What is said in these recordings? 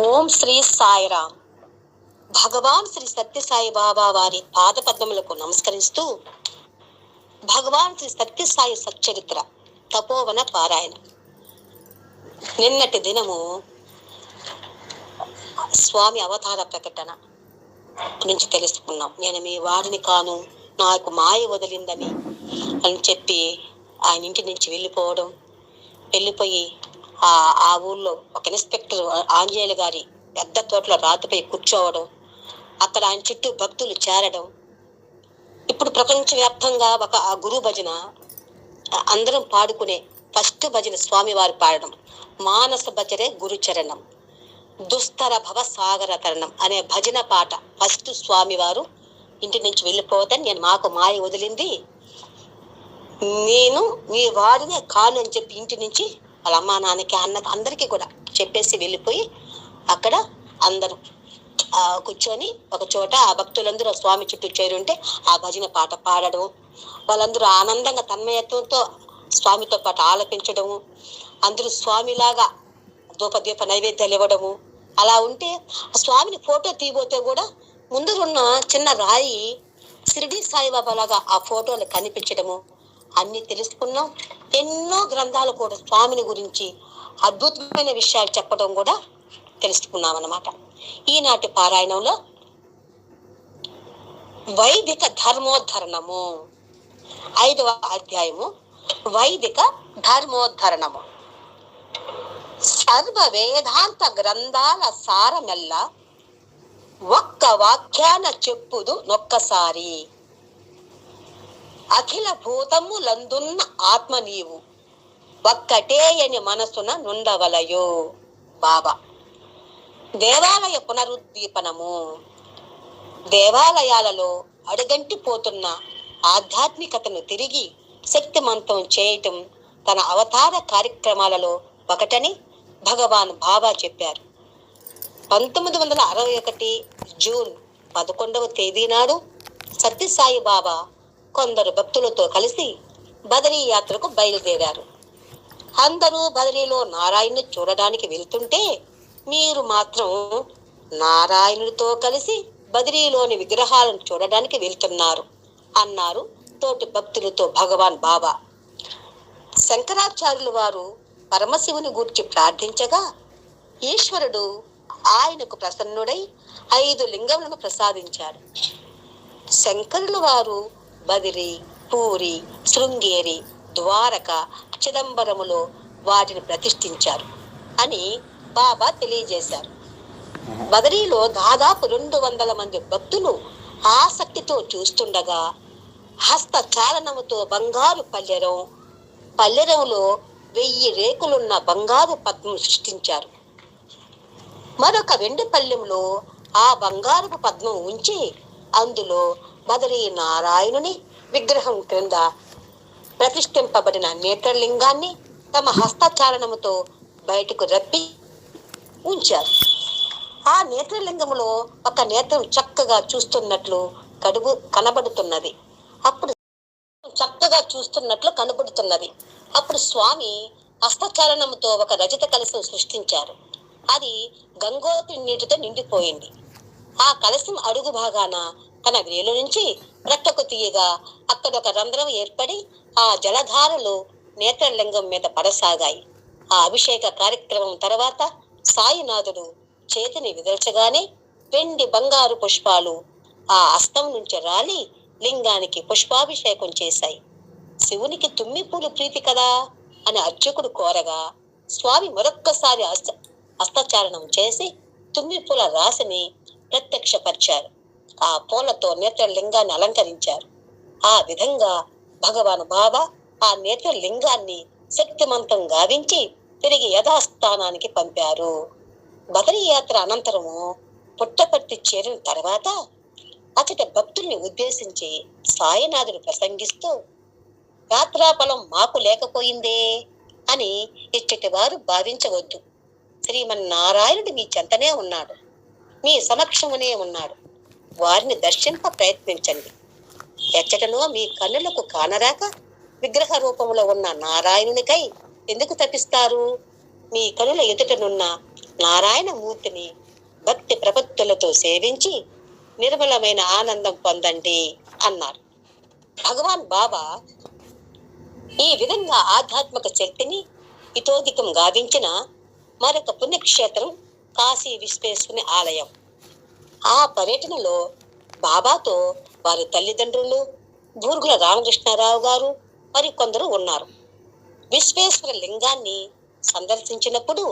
ఓం శ్రీ సాయిరామ్. భగవాన్ శ్రీ సత్యసాయి బాబా వారి పాదపద్మములకు నమస్కరిస్తూ భగవాన్ శ్రీ సత్యసాయి సచ్చరిత్ర తపోవన పారాయణ. నిన్నటి దినము స్వామి అవతార ప్రకటన గురించి తెలుసుకున్నాం. నేను మీ వారిని కాను నాకు మాయ వదిలిందని అని చెప్పి ఆయన ఇంటి నుంచి వెళ్ళిపోవడం వెళ్ళిపోయి ఆ ఆ ఊళ్ళో ఒక ఇన్స్పెక్టర్ ఆంజనేయులు గారి పెద్ద తోటలో రాతిపై కూర్చోవడం అక్కడ ఆయన చుట్టూ భక్తులు చేరడం. ఇప్పుడు ప్రపంచవ్యాప్తంగా ఒక ఆ గురు భజన అందరం పాడుకునే ఫస్ట్ భజన స్వామివారు పాడడం మానస భజరే గురు చరణం దుస్తర భవ సాగర తరణం అనే భజన పాట ఫస్ట్ స్వామివారు ఇంటి నుంచి వెళ్ళిపోవద్దని నేను మాకు మాయ వదిలింది. నేను మీ వాడినే కాను అని చెప్పి ఇంటి నుంచి వాళ్ళ అమ్మా నాన్నకి అన్నకి అందరికీ కూడా చెప్పేసి వెళ్ళిపోయి అక్కడ అందరూ కూర్చొని ఒక చోట ఆ భక్తులందరూ స్వామి చుట్టూ చేరుంటే ఆ భజన పాట పాడడం వాళ్ళందరూ ఆనందంగా తన్మయత్వంతో స్వామితో పాటు ఆలపించడము అందరూ స్వామిలాగా దూపదీప నైవేద్యాలు ఇవ్వడము అలా ఉంటే ఆ స్వామిని ఫోటో తీయబోతే కూడా ముందున్న చిన్న రాయి షిరిడి సాయిబాబా లాగా ఆ ఫోటోలు కనిపించడము అన్ని తెలుసుకున్నాం. ఎన్నో గ్రంథాలు కూడా స్వామిని గురించి అద్భుతమైన విషయాలు చెప్పడం కూడా తెలుసుకున్నాం అన్నమాట ఈనాటి పారాయణంలో వైదిక ధర్మోద్ధరణము. ఐదవ అధ్యాయము. వైదిక ధర్మోద్ధరణము. సర్వ వేదాంత గ్రంథాల సారమెల్ల ఒక్క వాక్యాన చెప్పుదు నొక్కసారి. అఖిల భూతములందున్న ఆత్మ నీవు. ఒక్కటే అని మనసున నుండవలయో బాబా. దేవాలయ పునరుద్దీపనము. దేవాలయాలలో అడుగంటి పోతున్న ఆధ్యాత్మికతను తిరిగి శక్తిమంతం చేయటం తన అవతార కార్యక్రమాలలో ఒకటని భగవాన్ బాబా చెప్పారు. పంతొమ్మిది వందల అరవై ఒకటి జూన్ పదకొండవ తేదీ నాడు సత్యసాయి బాబా కొందరు భక్తులతో కలిసి బదరీ యాత్రకు బయలుదేరారు. అందరూ బదరీలో నారాయణ్ని చూడడానికి వెళ్తుంటే మీరు మాత్రం నారాయణుడితో కలిసి బదిరీలోని విగ్రహాలను చూడడానికి వెళ్తున్నారు అన్నారు తోటి భక్తులతో భగవాన్ బాబా. శంకరాచార్యులు వారు పరమశివుని గూర్చి ప్రార్థించగా ఈశ్వరుడు ఆయనకు ప్రసన్నుడై ఐదు లింగములను ప్రసాదించాడు. శంకరులు వారు బదిరి పూరి శృంగేరి ద్వారక చిదంబరములో వాటిని ప్రతిష్ఠించారు అని బాబా తెలియజేశారు. బదరీలో దాదాపు రెండు వందల మంది భక్తులు ఆసక్తితో చూస్తుండగా హస్తచాలనముతో బంగారు పల్లెరం పల్లెరంలో వెయ్యి రేకులున్న బంగారు పద్మం సృష్టించారు. మరొక వెండి పల్లెంలో ఆ బంగారపు పద్మం ఉంచి అందులో బదరీ నారాయణుని విగ్రహం క్రింద ప్రతిష్ఠింపబడిన నేత్రలింగాన్ని తమ హస్తచారణముతో బయటకు రప్పి ఉంచారు. ఆ నేత్రలింగములో ఒక నేత్రం చక్కగా చూస్తున్నట్లు కడుగు కనబడుతున్నది. అప్పుడు చక్కగా చూస్తున్నట్లు కనబడుతున్నది. అప్పుడు స్వామి హస్తచాలనముతో ఒక రజత కలశం సృష్టించారు. అది గంగోత్రి నీటితో నిండిపోయింది. ఆ కలశం అడుగు భాగాన తన వేలు నుంచి ప్రక్కకు తీయగా అక్కడ ఒక రంధ్రం ఏర్పడి ఆ జలధారలు నేత్రలింగం మీద పడసాగాయి. ఆ అభిషేక కార్యక్రమం తర్వాత సాయినాథుడు చేతిని విదల్చగానే వెండి బంగారు పుష్పాలు ఆ అస్తం నుంచి రాలి లింగానికి పుష్పాభిషేకం చేశాయి. శివునికి తుమ్మి పూలు ప్రీతి కదా అని అర్చకుడు కోరగా స్వామి మరొక్కసారి అస్త హస్తచారణం చేసి తుమ్మి పూల రాశిని ప్రత్యక్షపరిచారు. ఆ పూలతో నేత్రలింగాన్ని అలంకరించారు. ఆ విధంగా భగవాన్ బాబా ఆ నేత్రలింగాన్ని శక్తిమంతం గావించి తిరిగి యథాస్థానానికి పంపారు. బదరీ యాత్ర అనంతరము పుట్టపర్తి చేరిన తర్వాత అతడి భక్తుల్ని ఉద్దేశించి సాయినాథుడు ప్రసంగిస్తూ యాత్రాఫలం మాకు లేకపోయిందే అని ఇచ్చటి వారు భావించవద్దు. శ్రీమన్నారాయణుడు మీ చెంతనే ఉన్నాడు. మీ సమక్షమునే ఉన్నాడు. వారిని దర్శింప ప్రయత్నించండి. ఎచ్చటనో మీ కన్నులకు కానరాక విగ్రహ రూపంలో ఉన్న నారాయణునికై ఎందుకు తప్పిస్తారు మీ కనుల ఎదుటనున్న నారాయణ మూర్తిని భక్తి ప్రపత్తులతో సేవించి నిర్మలమైన ఆనందం పొందండి అన్నారు. భగవాన్ బాబా ఈ విధంగా ఆధ్యాత్మిక శక్తిని ఇతోధికం గావించిన మరొక పుణ్యక్షేత్రం కాశీ విశ్వేశ్వరుని ఆలయం. ఆ పర్యటనలో బాబాతో వారి తల్లిదండ్రులు బూర్గుల రామకృష్ణారావు గారు మరి కొందరు ఉన్నారు. విశ్వేశ్వర లింగాన్ని సందర్శించినప్పుడు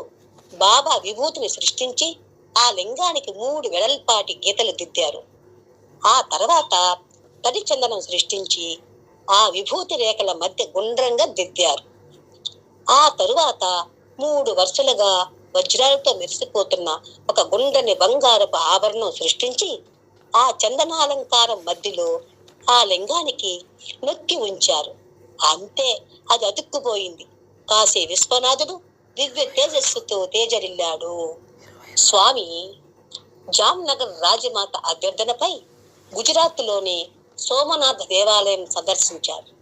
బాబా విభూతిని సృష్టించి ఆ లింగానికి మూడు వెడల్పాటి గీతలు దిద్దారు. ఆ తర్వాత తడి చందనం సృష్టించి ఆ విభూతి రేఖల మధ్య గుండ్రంగా దిద్దారు. ఆ తరువాత మూడు వరుసలుగా వజ్రాలతో మెరిసిపోతున్న ఒక గుండెని బంగారపు ఆభరణం సృష్టించి ఆ చందనాలంకారం మధ్యలో ఆ లింగానికి నొక్కి ఉంచారు. అంతే అది అతుక్కుపోయింది. కాశీ విశ్వనాథుడు దివ్య తేజస్సుతో తేజరిల్లాడు. స్వామి జామ్నగర్ రాజమాత అభ్యర్థనపై గుజరాత్లోని సోమనాథ్ దేవాలయం సందర్శించారు.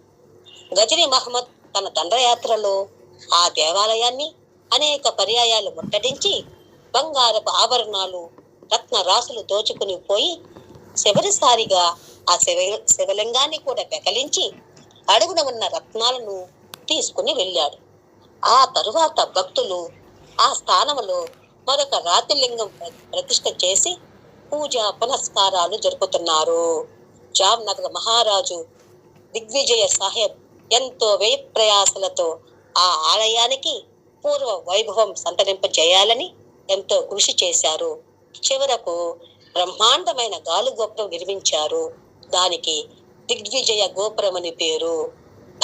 గజనీ మహమ్మద్ తన దండయాత్రలో ఆ దేవాలయాన్ని అనేక పర్యాయాలు ముట్టడించి బంగారపు ఆభరణాలు రత్న రాసులు దోచుకుని పోయి చివరిసారిగా ఆ శివ శివలింగాన్ని కూడా పెకలించి అడుగున ఉన్న రత్నాలను తీసుకుని వెళ్ళాడు. ఆ తరువాత భక్తులు ఆ స్థానంలో మరొక రాతిలింగం ప్ర- ప్రతిష్ఠ చేసి పూజా పునస్కారాలు జరుపుతున్నారు. జామ్నగర్ మహారాజు దిగ్విజయ సాహెబ్ ఎంతో వ్యయ ప్రయాసలతో ఆ ఆలయానికి పూర్వ వైభవం సంతరింపజేయాలని ఎంతో కృషి చేశారు. చివరకు బ్రహ్మాండమైన గాలి గోపురం నిర్మించారు. దానికి దిగ్విజయ గోపురం అని పేరు.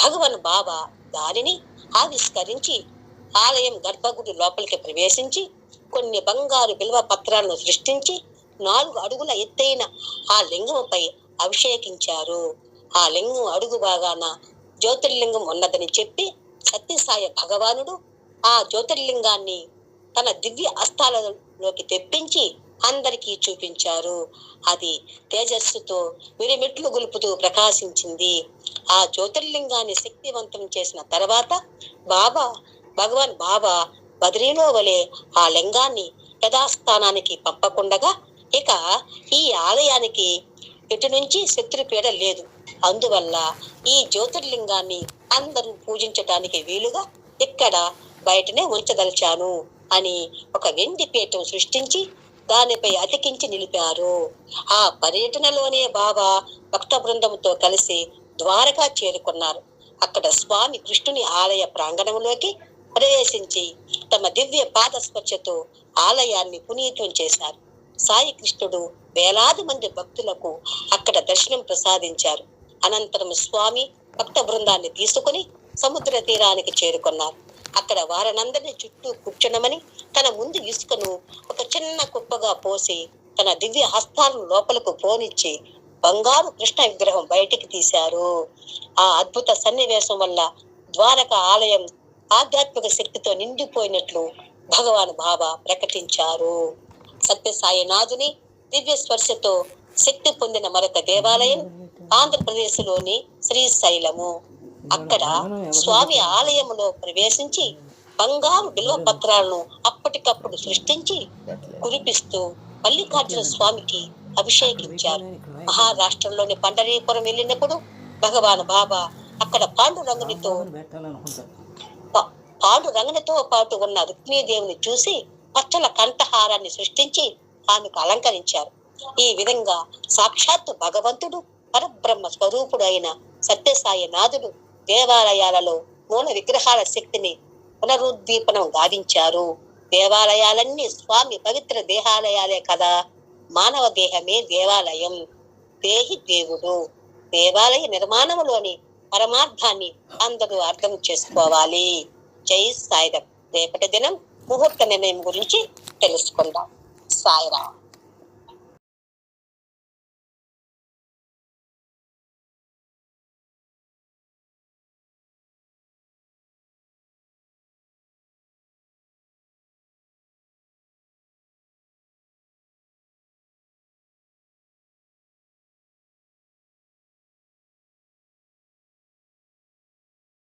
భగవన్ బాబా దానిని ఆవిష్కరించి ఆలయం గర్భగుడి లోపలికి ప్రవేశించి కొన్ని బంగారు బిల్వ పత్రాలను సృష్టించి నాలుగు అడుగుల ఎత్తైన ఆ లింగంపై అభిషేకించారు. ఆ లింగం అడుగు భాగాన జ్యోతిర్లింగం ఉన్నదని చెప్పి సత్యసాయ భగవానుడు ఆ జ్యోతిర్లింగాన్ని తన దివ్య అస్తాలలోకి తెప్పించి అందరికీ చూపించారు. అది తేజస్సుతో మిరిమెట్లు గొలుపుతూ ప్రకాశించింది. ఆ జ్యోతిర్లింగాన్ని శక్తివంతం చేసిన తర్వాత బాబా భగవాన్ బాబా బద్రీలో వలె ఆ లింగాన్ని యథాస్థానానికి పంపకుండగా ఇక ఈ ఆలయానికి ఇటు నుంచి శత్రుపీడ లేదు. అందువల్ల ఈ జ్యోతిర్లింగాన్ని అందరూ పూజించటానికి వీలుగా ఇక్కడ బయటనే ఉంచదలిచాను అని ఒక వెండి పీఠం సృష్టించి దానిపై అతికించి నిలిపారు. ఆ పర్యటనలోనే బాబా భక్త బృందంతో కలిసి ద్వారకా చేరుకున్నారు. అక్కడ స్వామి కృష్ణుని ఆలయ ప్రాంగణంలోకి ప్రవేశించి తమ దివ్య పాదస్పర్శతో ఆలయాన్ని పునీతం చేశారు. సాయి కృష్ణుడు వేలాది మంది భక్తులకు అక్కడ దర్శనం ప్రసాదించారు. అనంతరం స్వామి భక్త బృందాన్ని తీసుకుని సముద్ర తీరానికి చేరుకున్నారు. అక్కడ వారనందరినీ చుట్టూ కూర్చునమని తన ముందు ఇసుకను ఒక చిన్న కుప్పగా పోసి తన దివ్య హస్తాలను లోపలకు పోనిచ్చి బంగారు కృష్ణ విగ్రహం బయటికి తీశారు. ఆ అద్భుత సన్నివేశం వల్ల ద్వారక ఆలయం ఆధ్యాత్మిక శక్తితో నిండిపోయినట్లు భగవాన్ బాబా ప్రకటించారు. సత్యసాయినాథుని దివ్య స్పర్శతో శక్తి పొందిన మరొక దేవాలయం ఆంధ్రప్రదేశ్లోని శ్రీశైలము అక్కడ స్వామి ఆలయంలో ప్రవేశించి బంగారు బిల్వ పత్రాలను అప్పటికప్పుడు సృష్టించి కురిపిస్తూ మల్లికార్జున స్వామికి అభిషేకించారు. మహారాష్ట్రంలోని పండరీపురం వెళ్ళినప్పుడు భగవాన్ బాబా అక్కడ పాండురంగునితో పా- పాండురంగునితో పాటు ఉన్న రుక్మిణీదేవిని చూసి పచ్చల కంఠహారాన్ని సృష్టించి ఆమెకు అలంకరించారు. ఈ విధంగా సాక్షాత్తు భగవంతుడు పరబ్రహ్మ స్వరూపుడు అయిన సత్యసాయి నాథుడు దేవాలయాలలో మూల విగ్రహాల శక్తిని పునరుద్దీపనం గావించారు. దేవాలయాలన్నీ స్వామి పవిత్ర దేహాలయాలే కదా. మానవ దేహమే దేవాలయం. దేహి దేవుడు. దేవాలయ నిర్మాణంలోని పరమార్థాన్ని అందరూ అర్థం చేసుకోవాలి. జై సాయిరాం రేపటి దినం ముహూర్త నిర్ణయం గురించి తెలుసుకుందాం. సాయిరా